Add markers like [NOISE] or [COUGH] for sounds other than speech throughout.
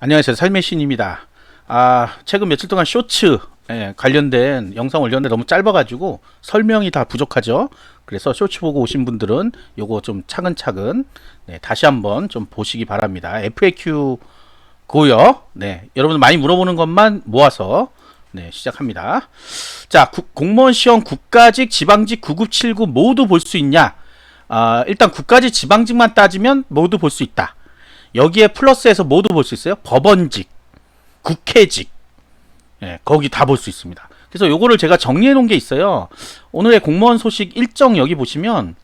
안녕하세요. 삶의 신입니다. 아, 최근 며칠 동안 쇼츠 예, 관련된 영상 올렸는데 너무 짧아가지고 설명이 다 부족하죠. 그래서 쇼츠 보고 오신 분들은 요거 좀 차근차근 네, 다시 한번 좀 보시기 바랍니다. FAQ 고요. 네, 여러분 많이 물어보는 것만 모아서 네, 시작합니다. 자, 구- 공무원 시험 국가직, 지방직, 구급 7급 모두 볼 수 있냐? 아, 일단 국가직, 지방직만 따지면 모두 볼 수 있다. 여기에 플러스해서 모두 볼 수 있어요. 법원직, 국회직, 예, 거기 다 볼 수 있습니다. 그래서 요거를 제가 정리해 놓은 게 있어요. 오늘의 공무원 소식 일정 여기 보시면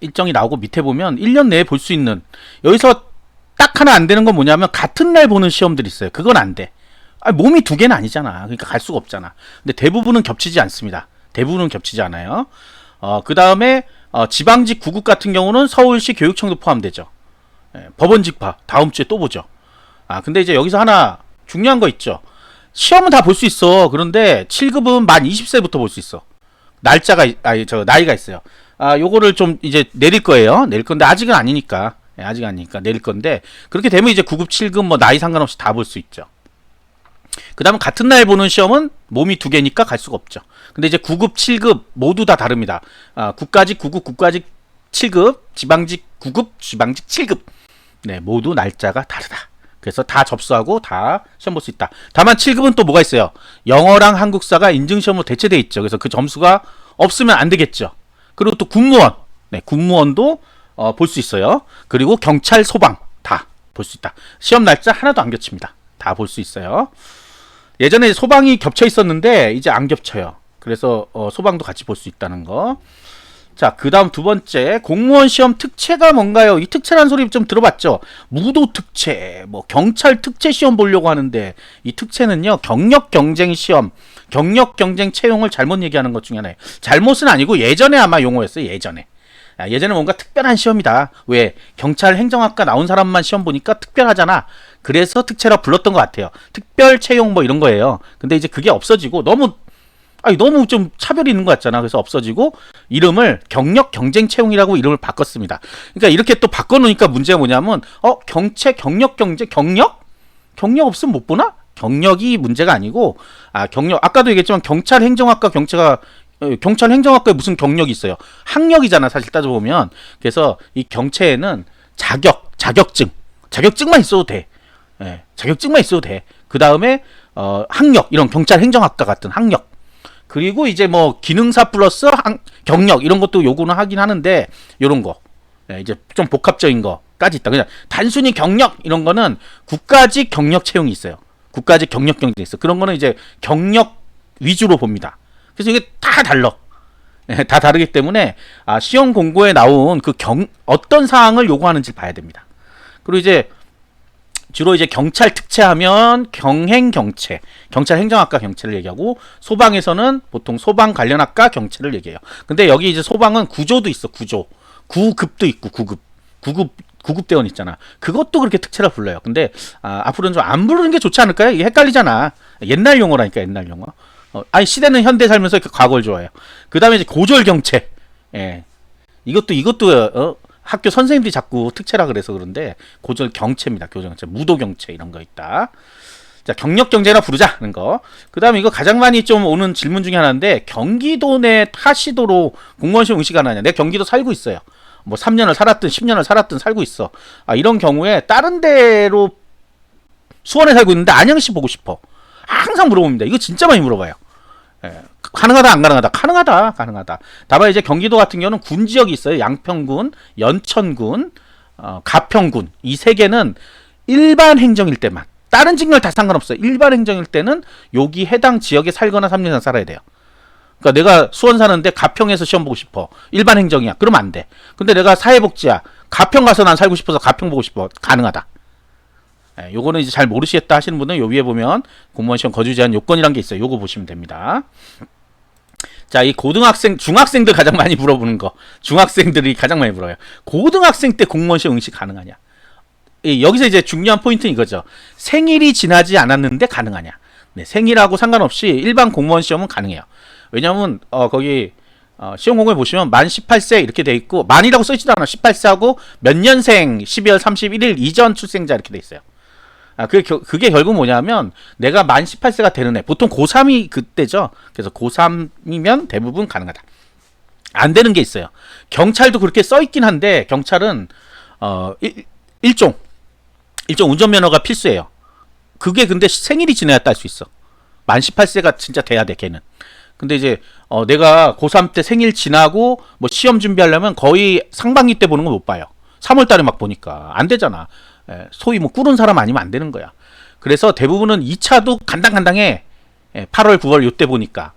일정이 나오고 밑에 보면 1년 내에 볼 수 있는 여기서 딱 하나 안 되는 건 뭐냐면 같은 날 보는 시험들이 있어요. 그건 안 돼. 아, 몸이 두 개는 아니잖아. 그러니까 갈 수가 없잖아. 근데 대부분은 겹치지 않습니다. 대부분은 겹치지 않아요. 어, 그 다음에 어, 지방직 구급 같은 경우는 서울시 교육청도 포함되죠. 예, 법원 직파 다음 주에 또 보죠. 아 근데 이제 여기서 하나 중요한 거 있죠. 시험은 다 볼 수 있어. 그런데 7급은 만 20세부터 볼 수 있어. 날짜가 있- 아니 저 나이가 있어요. 아 요거를 좀 이제 내릴 거예요. 내릴 건데 아직은 아니니까. 예, 아직 아니니까 내릴 건데 그렇게 되면 이제 9급 7급 뭐 나이 상관없이 다 볼 수 있죠. 그다음 같은 날 보는 시험은 몸이 두 개니까 갈 수가 없죠. 근데 이제 9급, 7급 모두 다 다릅니다. 아, 국가직 9급, 국가직 7급, 지방직 9급, 지방직 7급. 네, 모두 날짜가 다르다. 그래서 다 접수하고 다 시험 볼 수 있다. 다만 7급은 또 뭐가 있어요? 영어랑 한국사가 인증시험으로 대체돼 있죠. 그래서 그 점수가 없으면 안 되겠죠. 그리고 또 군무원. 네, 군무원도 어, 볼 수 있어요. 그리고 경찰, 소방 다 볼 수 있다. 시험 날짜 하나도 안 겹칩니다. 다 볼 수 있어요. 예전에 소방이 겹쳐 있었는데 이제 안 겹쳐요. 그래서 어, 소방도 같이 볼 수 있다는 거. 자, 그 다음 두 번째, 공무원 시험 특채가 뭔가요? 이 특채라는 소리 좀 들어봤죠? 무도 특채, 뭐, 경찰 특채 시험 보려고 하는데, 이 특채는요, 경력 경쟁 시험, 경력 경쟁 채용을 잘못 얘기하는 것 중에 하나예요. 잘못은 아니고, 예전에 아마 용어였어요, 예전에. 아, 예전에 뭔가 특별한 시험이다. 왜? 경찰 행정학과 나온 사람만 시험 보니까 특별하잖아. 그래서 특채라 불렀던 것 같아요. 특별 채용 뭐 이런 거예요. 근데 이제 그게 없어지고, 너무 아니 너무 좀 차별이 있는 것 같잖아. 그래서 없어지고 이름을 경력 경쟁 채용이라고 이름을 바꿨습니다. 그러니까 이렇게 또 바꿔놓으니까 문제가 뭐냐면 어 경채 경력 경제 경력 경력 없으면 못 보나? 경력이 문제가 아니고 아 경력 아까도 얘기했지만 경찰 행정학과 경찰가 어, 경찰 행정학과에 무슨 경력이 있어요? 학력이잖아 사실 따져보면 그래서 이 경채에는 자격 자격증 자격증만 있어도 돼. 예, 자격증만 있어도 돼. 그 다음에 어 학력 이런 경찰 행정학과 같은 학력 그리고 이제 뭐 기능사 플러스 한- 경력 이런 것도 요구는 하긴 하는데 요런 거 예, 이제 좀 복합적인 거까지 있다. 그냥 단순히 경력 이런 거는 국가직 경력 채용이 있어요. 국가직 경력 경쟁이 있어. 그런 거는 이제 경력 위주로 봅니다. 그래서 이게 다 달라. 예, 다 다르기 때문에 아, 시험 공고에 나온 그 경 어떤 사항을 요구하는지 봐야 됩니다. 그리고 이제 주로 이제 경찰 특채하면 경행 경채, 경찰 행정학과 경채를 얘기하고 소방에서는 보통 소방 관련학과 경채를 얘기해요. 근데 여기 이제 소방은 구조도 있어, 구조. 구급도 있고 구급. 구급 구급대원 있잖아. 그것도 그렇게 특채라 불러요. 근데 아, 앞으로는 좀 안 부르는 게 좋지 않을까요? 이게 헷갈리잖아. 옛날 용어라니까 옛날 용어. 어, 아니 시대는 현대 살면서 이렇게 과거를 좋아해요. 그다음에 이제 고졸 경채. 예. 이것도 이것도 어, 학교 선생님들이 자꾸 특채라 그래서 그런데 고졸 경채입니다. 경채, 무도 경채 이런 거 있다. 자 경력 경제나 부르자는 거. 그다음에 이거 가장 많이 좀 오는 질문 중에 하나인데 경기도 내 타시도로 공무원 시험 응시가 나냐? 내가 경기도 살고 있어요. 뭐 3년을 살았든 10년을 살았든 살고 있어. 아 이런 경우에 다른 데로 수원에 살고 있는데 안양시 보고 싶어. 항상 물어봅니다. 이거 진짜 많이 물어봐요. 예, 가능하다 안 가능하다? 가능하다 가능하다. 다만 이제 경기도 같은 경우는 군 지역이 있어요. 양평군 연천군 어, 가평군. 이 세 개는 일반 행정일 때만. 다른 직렬 다 상관없어요. 일반 행정일 때는 여기 해당 지역에 살거나 3년 이상 살아야 돼요. 그러니까 내가 수원 사는데 가평에서 시험 보고 싶어. 일반 행정이야. 그러면 안돼. 근데 내가 사회복지야. 가평 가서 난 살고 싶어서 가평 보고 싶어. 가능하다 예, 요거는 이제 잘 모르시겠다 하시는 분은 요 위에 보면 공무원 시험 거주 제한 요건이란 게 있어요. 요거 보시면 됩니다. 자, 이 고등학생, 중학생들 가장 많이 물어보는 거. 중학생들이 가장 많이 물어요. 고등학생 때 공무원 시험 응시 가능하냐? 이, 여기서 이제 중요한 포인트는 이거죠. 생일이 지나지 않았는데 가능하냐? 네, 생일하고 상관없이 일반 공무원 시험은 가능해요. 왜냐면 어 거기 어, 시험 공고에 보시면 만 18세 이렇게 돼 있고 만이라고 써 있지도 않아. 18세하고 몇 년생 12월 31일 이전 출생자 이렇게 돼 있어요. 아, 그게, 겨- 그게 결국 뭐냐면 내가 만 18세가 되는 애. 보통 고3이 그때죠. 그래서 고3이면 대부분 가능하다. 안 되는 게 있어요. 경찰도 그렇게 써 있긴 한데 경찰은 어 일, 일종 일종 운전면허가 필수예요. 그게 근데 생일이 지나야 딸 수 있어. 만 18세가 진짜 돼야 돼, 걔는. 근데 이제 어 내가 고3 때 생일 지나고 뭐 시험 준비하려면 거의 상반기 때 보는 거못 봐요. 3월 달에 막 보니까 안 되잖아. 예, 소위 뭐 꿇은 사람 아니면 안 되는 거야. 그래서 대부분은 2차도 간당간당해. 예, 8월, 9월 요때 보니까.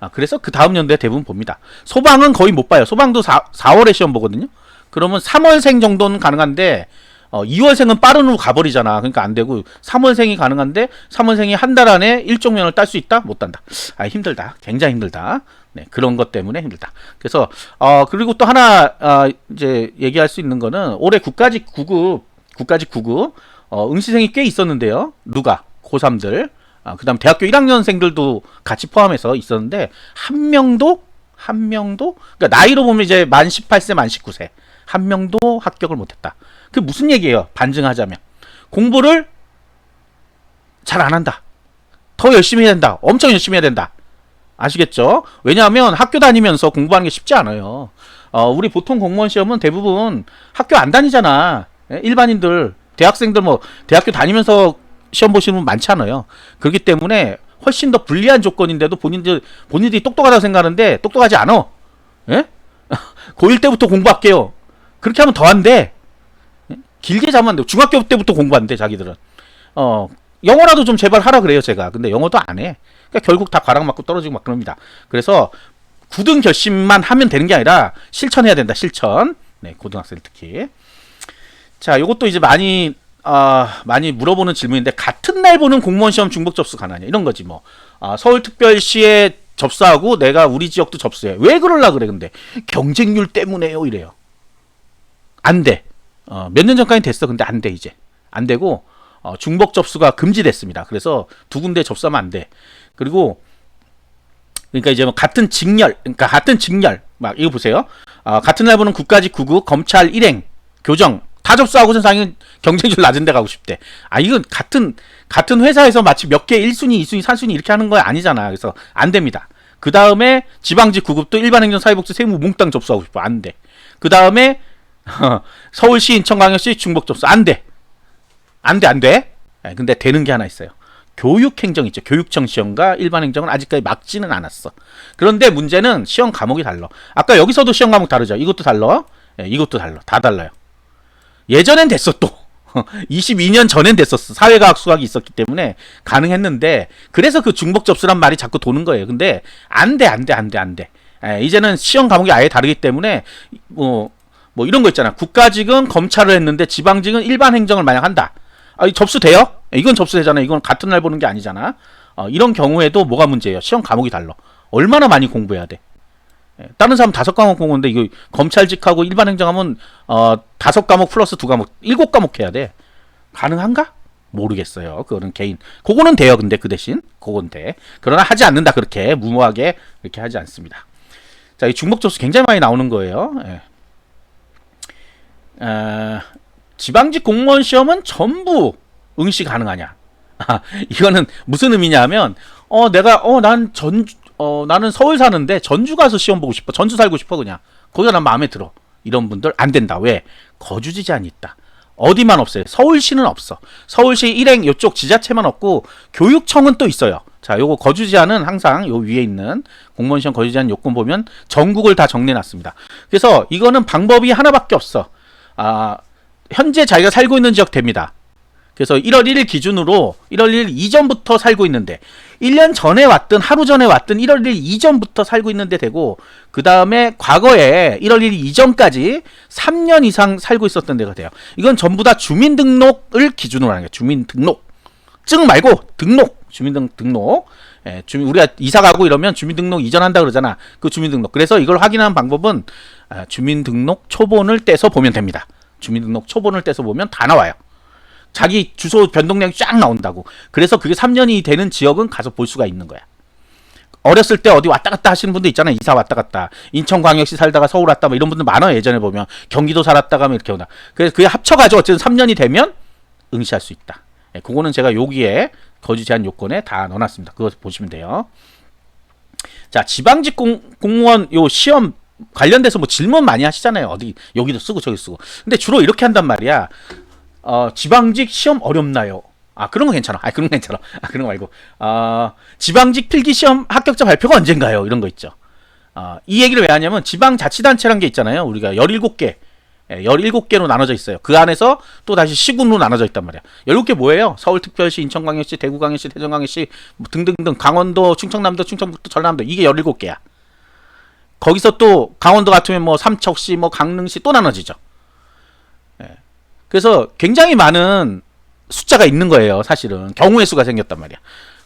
아, 그래서 그 다음 연도에 대부분 봅니다. 소방은 거의 못 봐요. 소방도 4, 4월에 시험 보거든요. 그러면 3월생 정도는 가능한데 어, 2월생은 빠른 후 가버리잖아. 그러니까 안 되고 3월생이 가능한데 3월생이 한 달 안에 일종면을 딸 수 있다? 못 딴다. 아 힘들다. 굉장히 힘들다. 네 그런 것 때문에 힘들다. 그래서 어 그리고 또 하나 어, 이제 얘기할 수 있는 거는 올해 국가직 9급 국가직 9급 어, 응시생이 꽤 있었는데요. 누가 고3들 아, 그다음 대학교 1학년생들도 같이 포함해서 있었는데 한 명도 한 명도 그러니까 나이로 보면 이제 만 18세 만 19세 한 명도 합격을 못했다. 그 무슨 얘기예요? 반증하자면 공부를 잘 안 한다. 더 열심히 해야 된다. 엄청 열심히 해야 된다. 아시겠죠? 왜냐하면 학교 다니면서 공부하는 게 쉽지 않아요. 어, 우리 보통 공무원 시험은 대부분 학교 안 다니잖아. 예? 일반인들, 대학생들 뭐 대학교 다니면서 시험 보시는 분 많지 않아요. 그렇기 때문에 훨씬 더 불리한 조건인데도 본인들 본인들이 똑똑하다고 생각하는데 똑똑하지 않아. 예? [LAUGHS] 고1 때부터 공부할게요. 그렇게 하면 더 안 돼. 예? 길게 잡으면 안 돼. 중학교 때부터 공부 안 돼, 자기들은. 어, 영어라도 좀 제발 하라 그래요, 제가. 근데 영어도 안 해. 그러니까 결국 다 가락 맞고 떨어지고 막 그럽니다. 그래서 굳은 결심만 하면 되는 게 아니라 실천해야 된다, 실천. 네, 고등학생 특히. 자, 요것도 이제 많이 아, 많이 물어보는 질문인데 같은 날 보는 공무원 시험 중복 접수 가능하냐 이런 거지 뭐. 아, 서울특별시에 접수하고 내가 우리 지역도 접수해. 왜 그럴라 그래 근데 경쟁률 때문에요 이래요. 안 돼. 어, 몇 년 전까지 됐어. 근데 안 돼 이제. 안 되고 어, 중복 접수가 금지됐습니다. 그래서 두 군데 접수하면 안 돼. 그리고 그러니까 이제 뭐 같은 직렬, 그러니까 같은 직렬, 막 이거 보세요. 아, 같은 날 보는 국가직 9급, 검찰 일행, 교정 다 접수하고선 상인 경쟁률 낮은 데 가고 싶대. 아 이건 같은 같은 회사에서 마치 몇 개 1순위, 2순위, 3순위 이렇게 하는 거 아니잖아. 그래서 안 됩니다. 그 다음에 지방직 9급도 일반행정 사회복지 세무 몽땅 접수하고 싶어. 안 돼. 그 다음에 [LAUGHS] 서울시, 인천광역시 중복 접수 안 돼. 안 돼, 안 돼. 예, 근데 되는 게 하나 있어요. 교육행정 있죠. 교육청 시험과 일반행정은 아직까지 막지는 않았어. 그런데 문제는 시험 과목이 달라. 아까 여기서도 시험 과목 다르죠. 이것도 달라. 예, 이것도 달라. 다 달라요. 예전엔 됐어 또. 22년 전엔 됐었어. 사회과학 수학이 있었기 때문에 가능했는데 그래서 그 중복 접수란 말이 자꾸 도는 거예요. 근데 안 돼, 안 돼, 안 돼, 안 돼. 예, 이제는 시험 과목이 아예 다르기 때문에 뭐, 뭐 이런 거 있잖아. 국가직은 검찰을 했는데 지방직은 일반 행정을 만약 한다. 아, 이 접수돼요? 이건 접수되잖아. 이건 같은 날 보는 게 아니잖아. 어, 이런 경우에도 뭐가 문제예요? 시험 과목이 달라. 얼마나 많이 공부해야 돼? 예, 다른 사람 다섯 과목 공부인데 이거 검찰직하고 일반 행정하면 어 다섯 과목 플러스 두 과목 일곱 과목 해야 돼. 가능한가? 모르겠어요. 그거는 개인. 그거는 돼요 근데 그 대신. 그건 돼. 그러나 하지 않는다 그렇게. 무모하게 이렇게 하지 않습니다. 자 이 중복 접수 굉장히 많이 나오는 거예요. 예. 어, 지방직 공무원 시험은 전부 응시 가능하냐? 아, [LAUGHS] 이거는 무슨 의미냐면 어 내가 어 난 전주 어 나는 서울 사는데 전주 가서 시험 보고 싶어. 전주 살고 싶어 그냥. 거기가 난 마음에 들어. 이런 분들 안 된다. 왜? 거주 지자한이 있다. 어디만 없어요. 서울시는 없어. 서울시 일행 요쪽 지자체만 없고 교육청은 또 있어요. 자 요거 거주 제한은 항상 요 위에 있는 공무원 시험 거주 제한 요건 보면 전국을 다 정리해 놨습니다. 그래서 이거는 방법이 하나밖에 없어. 아 현재 자기가 살고 있는 지역 됩니다 그래서 1월 1일 기준으로 1월 1일 이전부터 살고 있는데 1년 전에 왔든 하루 전에 왔든 1월 1일 이전부터 살고 있는데 되고 그 다음에 과거에 1월 1일 이전까지 3년 이상 살고 있었던 데가 돼요. 이건 전부 다 주민등록을 기준으로 하는 거예요. 주민등록. 증 말고 등록. 주민등록 등록. 예, 주민 우리가 이사 가고 이러면 주민등록 이전한다 그러잖아. 그 주민등록. 그래서 이걸 확인하는 방법은 아, 주민등록 초본을 떼서 보면 됩니다. 주민등록 초본을 떼서 보면 다 나와요. 자기 주소 변동량이 쫙 나온다고. 그래서 그게 3년이 되는 지역은 가서 볼 수가 있는 거야. 어렸을 때 어디 왔다 갔다 하시는 분도 있잖아요. 이사 왔다 갔다. 인천광역시 살다가 서울 왔다 뭐 이런 분들 많아요. 예전에 보면 경기도 살았다가 뭐 이렇게 오나. 그래서 그게 합쳐가지고 어쨌든 3년이 되면 응시할 수 있다. 예, 그거는 제가 여기에 거주 제한 요건에 다 넣어놨습니다. 그거 보시면 돼요. 자, 지방직 공, 공무원 요 시험 관련돼서 뭐 질문 많이 하시잖아요. 어디 여기도 쓰고 저기 쓰고. 근데 주로 이렇게 한단 말이야. 어, 지방직 시험 어렵나요? 아 그런 거 괜찮아. 아 그런 거 괜찮아. 아 그런 거 말고. 아 지방직 필기 시험 합격자 발표가 언젠가요? 이런 거 있죠. 아, 이 얘기를 왜 하냐면 지방자치단체란 게 있잖아요. 우리가 17개. 예, 17개로 나눠져 있어요. 그 안에서 또 다시 시군으로 나눠져 있단 말이야. 17개 뭐예요? 서울특별시, 인천광역시, 대구광역시, 대전광역시 뭐 등등등 강원도, 충청남도, 충청북도, 전남도 이게 17개야. 거기서 또 강원도 같으면 뭐 삼척시, 뭐 강릉시 또 나눠지죠. 예. 그래서 굉장히 많은 숫자가 있는 거예요. 사실은 경우의 수가 생겼단 말이야.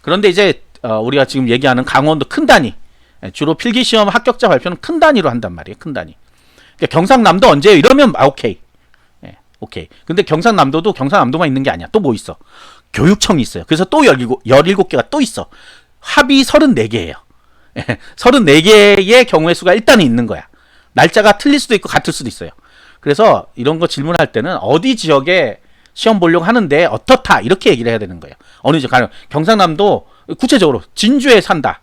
그런데 이제 어, 우리가 지금 얘기하는 강원도 큰 단위 예, 주로 필기 시험 합격자 발표는 큰 단위로 한단 말이에요. 큰 단위. 그러니까 경상남도 언제 이러면 아, 오케이. 예, 오케이. 근데 경상남도도 경상남도만 있는 게 아니야. 또 뭐 있어? 교육청이 있어요. 그래서 또 17, 17개가 또 있어. 합이 34개예요. 34개의 경우의 수가 일단은 있는 거야. 날짜가 틀릴 수도 있고 같을 수도 있어요. 그래서 이런 거 질문할 때는 어디 지역에 시험 보려고 하는데 어떻다 이렇게 얘기를 해야 되는 거예요. 어느 지역 가령 경상남도 구체적으로 진주에 산다.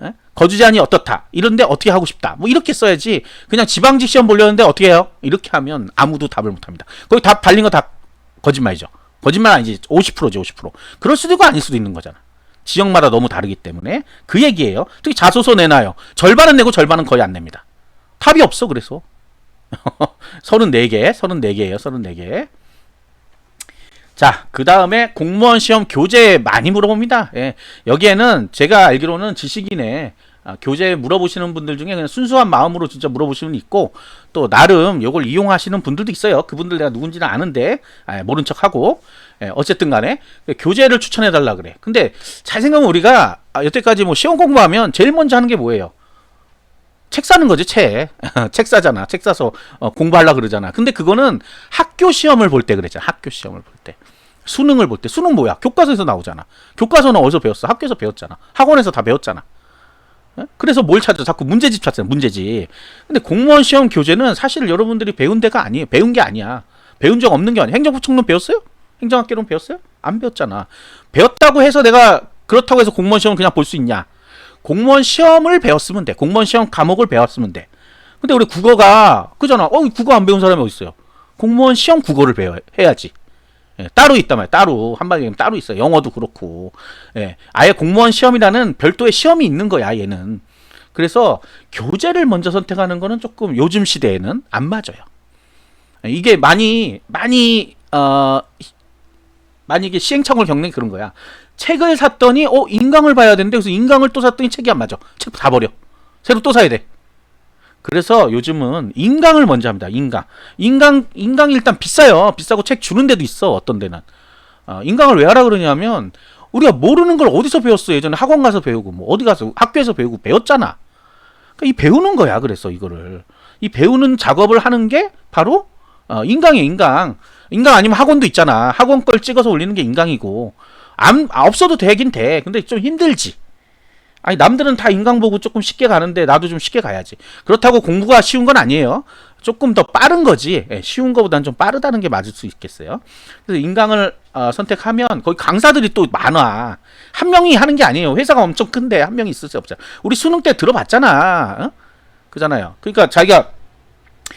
예? 거주 제한이 어떻다. 이런데 어떻게 하고 싶다. 뭐 이렇게 써야지. 그냥 지방직 시험 보려는데 어떻게 해요? 이렇게 하면 아무도 답을 못 합니다. 거기 답 발린 거 다 거짓말이죠. 거짓말 아니지. 50%지 50%. 그럴 수도 있고 아닐 수도 있는 거잖아. 지역마다 너무 다르기 때문에 그 얘기예요. 특히 자소서 내놔요. 절반은 내고 절반은 거의 안 냅니다. 답이 없어 그래서. 34개, 34개예요. 34개. 자, 그 다음에 공무원 시험 교재 많이 물어봅니다. 예, 여기에는 제가 알기로는 지식인에 아, 교재 물어보시는 분들 중에 그냥 순수한 마음으로 진짜 물어보시는 있고 또 나름 이걸 이용하시는 분들도 있어요. 그분들 내가 누군지는 아는데 아, 모른 척하고 예, 어쨌든 간에 교재를 추천해 달라 그래. 근데 잘 생각하면 우리가 아, 여태까지 뭐 시험 공부하면 제일 먼저 하는 게 뭐예요? 책 사는 거지 책. [LAUGHS] 책 사잖아. 책 사서 어, 공부하려 그러잖아. 근데 그거는 학교 시험을 볼 때 그랬잖아. 학교 시험을 볼 때. 수능을 볼 때 수능 뭐야? 교과서에서 나오잖아. 교과서는 어디서 배웠어? 학교에서 배웠잖아. 학원에서 다 배웠잖아. 예? 그래서 뭘 찾아? 자꾸 문제집 찾잖아. 문제집. 근데 공무원 시험 교재는 사실 여러분들이 배운 데가 아니에요. 배운 게 아니야. 배운 적 없는 게 아니야. 행정부총론 배웠어요? 행정학개론 배웠어요? 안 배웠잖아. 배웠다고 해서 내가 그렇다고 해서 공무원 시험 그냥 볼 수 있냐? 공무원 시험을 배웠으면 돼. 공무원 시험 과목을 배웠으면 돼. 근데 우리 국어가 그잖아. 어, 국어 안 배운 사람이 어디 있어요? 공무원 시험 국어를 배워 해야지. 예, 따로 있단 말이야. 따로 한마디로 따로 있어. 요 영어도 그렇고. 예, 아예 공무원 시험이라는 별도의 시험이 있는 거야. 얘는. 그래서 교재를 먼저 선택하는 거는 조금 요즘 시대에는 안 맞아요. 예, 이게 많이 많이 어 이게 시행착오를 겪는 게 그런 거야. 책을 샀더니 어 인강을 봐야 되는데 그래서 인강을 또 샀더니 책이 안 맞아. 책 다 버려. 새로 또 사야 돼. 그래서 요즘은 인강을 먼저 합니다. 인강. 인강 인강이 일단 비싸요. 비싸고 책 주는 데도 있어. 어떤 데는. 어, 인강을 왜 하라 그러냐면 우리가 모르는 걸 어디서 배웠어? 예전에 학원 가서 배우고 뭐 어디 가서 학교에서 배우고 배웠잖아. 그러니까 이 배우는 거야. 그래서 이거를 이 배우는 작업을 하는 게 바로 어, 인강이에요. 인강. 인강 아니면 학원도 있잖아. 학원 걸 찍어서 올리는 게 인강이고 안 아, 없어도 되긴 돼. 근데 좀 힘들지. 아니 남들은 다 인강 보고 조금 쉽게 가는데 나도 좀 쉽게 가야지. 그렇다고 공부가 쉬운 건 아니에요. 조금 더 빠른 거지. 예, 쉬운 거보다는 좀 빠르다는 게 맞을 수 있겠어요. 그래서 인강을 어, 선택하면 거기 강사들이 또 많아. 한 명이 하는 게 아니에요. 회사가 엄청 큰데 한 명이 있을 수 없잖아. 우리 수능 때 들어봤잖아. 어? 그잖아요. 그러니까 자기가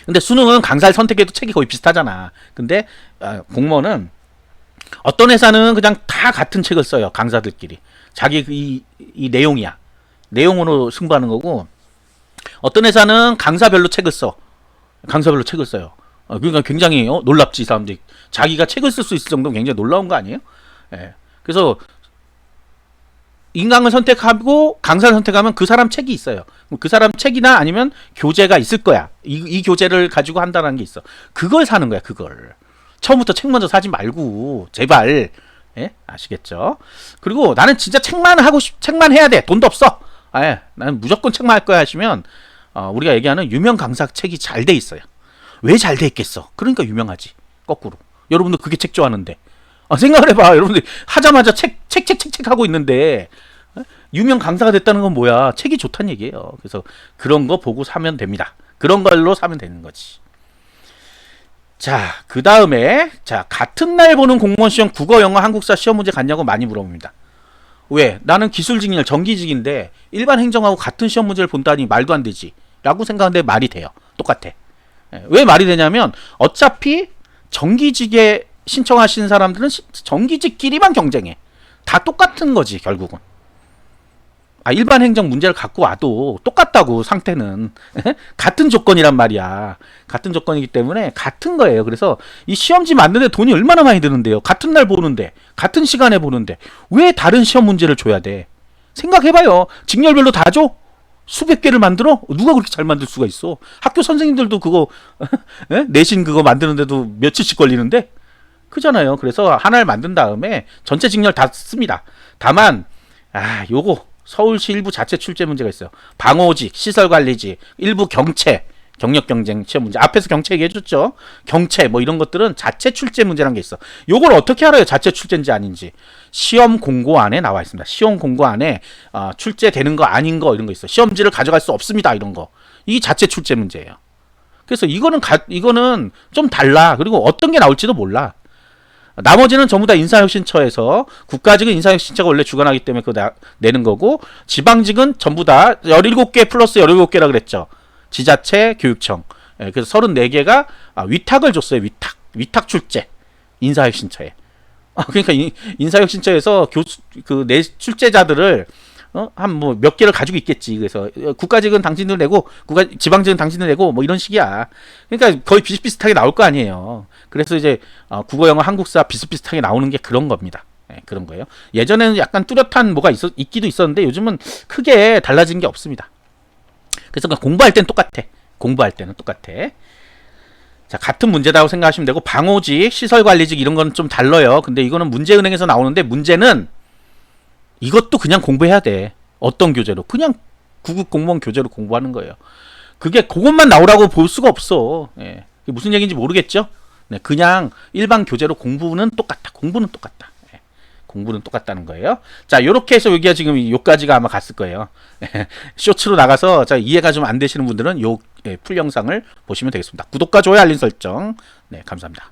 근데 수능은 강사를 선택해도 책이 거의 비슷하잖아. 근데 어, 공무원은 어떤 회사는 그냥 다 같은 책을 써요. 강사들끼리. 자기 그 이, 이 내용이야. 내용으로 승부하는 거고 어떤 회사는 강사별로 책을 써. 강사별로 책을 써요. 어, 그러니까 굉장히 어, 놀랍지 이 사람들이. 자기가 책을 쓸 수 있을 정도면 굉장히 놀라운 거 아니에요? 예. 그래서 인강을 선택하고 강사를 선택하면 그 사람 책이 있어요. 그 사람 책이나 아니면 교재가 있을 거야. 이, 이 교재를 가지고 한다는 게 있어. 그걸 사는 거야. 그걸. 처음부터 책 먼저 사지 말고 제발 예? 아시겠죠? 그리고 나는 진짜 책만 하고 싶, 책만 해야 돼. 돈도 없어. 아, 나는 무조건 책만 할 거야 하시면 어, 우리가 얘기하는 유명 강사 책이 잘 돼 있어요. 왜 잘 돼 있겠어? 그러니까 유명하지. 거꾸로. 여러분들 그게 책 좋아하는데. 아, 생각을 해봐. 여러분들 하자마자 책, 책, 책, 책, 책 하고 있는데 어? 유명 강사가 됐다는 건 뭐야? 책이 좋다는 얘기예요. 그래서 그런 거 보고 사면 됩니다. 그런 걸로 사면 되는 거지. 자, 그 다음에, 자, 같은 날 보는 공무원 시험 국어, 영어, 한국사 시험 문제 같냐고 많이 물어봅니다. 왜? 나는 기술직이냐, 정기직인데, 일반 행정하고 같은 시험 문제를 본다니 말도 안 되지. 라고 생각하는데 말이 돼요. 똑같아. 예, 왜 말이 되냐면, 어차피 정기직에 신청하신 사람들은 시- 정기직끼리만 경쟁해. 다 똑같은 거지, 결국은. 아, 일반 행정 문제를 갖고 와도 똑같다고 상태는 같은 조건이란 말이야. 같은 조건이기 때문에 같은 거예요. 그래서 이 시험지 만드는데 돈이 얼마나 많이 드는데요. 같은 날 보는데, 같은 시간에 보는데 왜 다른 시험 문제를 줘야 돼? 생각해봐요. 직렬별로 다 줘? 수백 개를 만들어? 누가 그렇게 잘 만들 수가 있어? 학교 선생님들도 그거 예? 내신 그거 만드는데도 며칠씩 걸리는데 크잖아요. 그래서 하나를 만든 다음에 전체 직렬 다 씁니다. 다만 아 요거 서울시 일부 자체 출제 문제가 있어요. 방호직, 시설관리직, 일부 경채, 경력 경쟁 시험 문제. 앞에서 경채 얘기해줬죠. 경채 뭐 이런 것들은 자체 출제 문제라는 게 있어. 요걸 어떻게 알아요? 자체 출제인지 아닌지. 시험 공고 안에 나와 있습니다. 시험 공고 안에 어, 출제되는 거 아닌 거 이런 거 있어. 시험지를 가져갈 수 없습니다. 이런 거. 이 자체 출제 문제예요. 그래서 이거는 가, 이거는 좀 달라. 그리고 어떤 게 나올지도 몰라. 나머지는 전부 다 인사혁신처에서 국가직은 인사혁신처가 원래 주관하기 때문에 그거 나- 내는 거고 지방직은 전부 다 17개 플러스 17개라 그랬죠. 지자체 교육청. 예, 그래서 34개가 아, 위탁을 줬어요. 위탁. 위탁 출제. 인사혁신처에. 아, 그러니까 인, 인사혁신처에서 교수 그 내 출제자들을 어? 한 뭐 몇 개를 가지고 있겠지. 그래서 어, 국가직은 당신들 내고 국가 지방직은 당신들 내고 뭐 이런 식이야. 그러니까 거의 비슷비슷하게 나올 거 아니에요. 그래서 이제 어, 국어, 영어, 한국사 비슷비슷하게 나오는 게 그런 겁니다. 예, 그런 거예요. 예전에는 약간 뚜렷한 뭐가 있었 있기도 있었는데 요즘은 크게 달라진 게 없습니다. 그래서 그냥 공부할 땐 똑같아. 공부할 때는 똑같아. 자, 같은 문제다고 생각하시면 되고 방호직, 시설관리직 이런 건 좀 달라요. 근데 이거는 문제은행에서 나오는데 문제는 이것도 그냥 공부해야 돼. 어떤 교재로? 그냥 구급 공무원 교재로 공부하는 거예요. 그게 그것만 나오라고 볼 수가 없어. 예. 무슨 얘기인지 모르겠죠? 네, 그냥 일반 교재로 공부는 똑같다. 공부는 똑같다. 예. 공부는 똑같다는 거예요. 자, 요렇게 해서 여기가 지금 요까지가 아마 갔을 거예요. 예. [LAUGHS] 쇼츠로 나가서 자, 이해가 좀 안 되시는 분들은 요 예, 풀 영상을 보시면 되겠습니다. 구독과 좋아요, 알림 설정. 네, 감사합니다.